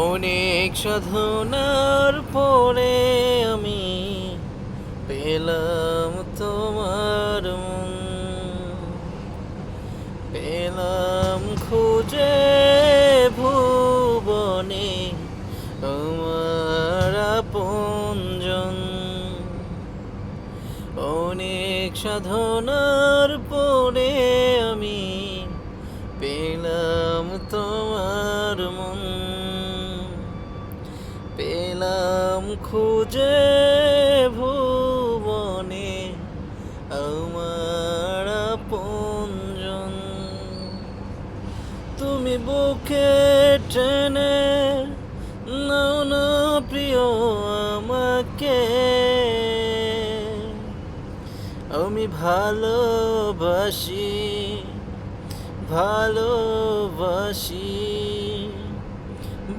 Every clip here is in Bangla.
অনেক সাধনার পরে আমি পেলাম তোমার পেলাম খুঁজে ভুবনে আমার আপনজন। অনেক সাধনার পরে আমি পেলাম তোমার মন। পেলাম খুঁজে ভুবনে আমার আপনজন তুমি বুকে টেনে নাও না প্রিয় আমাকে। আমি ভালোবাসি ভালোবাসি।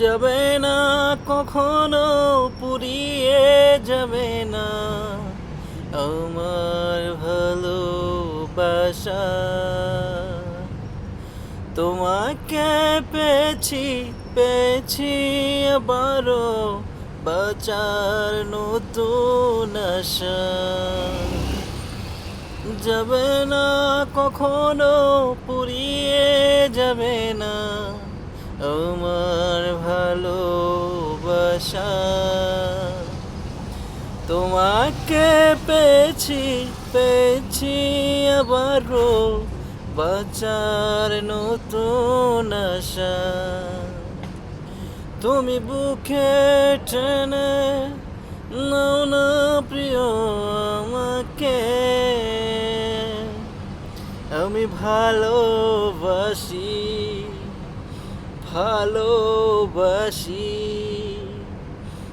যাবে না, কখনো পুরিয়ে যাবে না। আমার ভালোবাসা, তোমাকে পেয়েছি পেয়েছি আবারও বাঁচার নতুন যাবে না, কখনো পুরিয়ে যাবে না। ভালোবাসা তোমাকে পেয়েছি পেয়েছি আবারও বাঁচার নতুন আশা। তুমি বুকে টেনে নাও না প্রিয় আমাকে। আমি ভালোবাসি ভালোবাসি।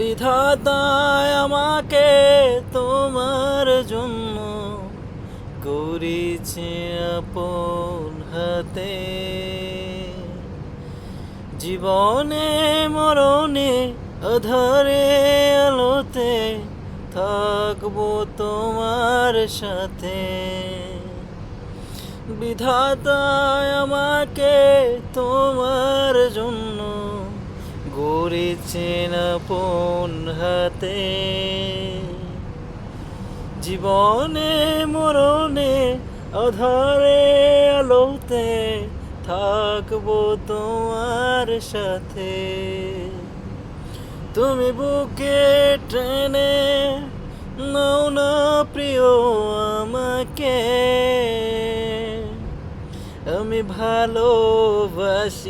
বিধাতায় আমাকে তোমার জন্য করেছে আপন হাতে। জীবনে, মরণে অধরে আলোতে থাকব তোমার সাথে। বিধাতায় আমাকে তোমার জন্য গড়েছেন আপন হাতে। জীবনে, মরণে অধরে আলোতে থাকব তোমার সাথে। তুমি বুকে ট্রেনে নাও না প্রিয় আমাকে। আমি ভালোবাসি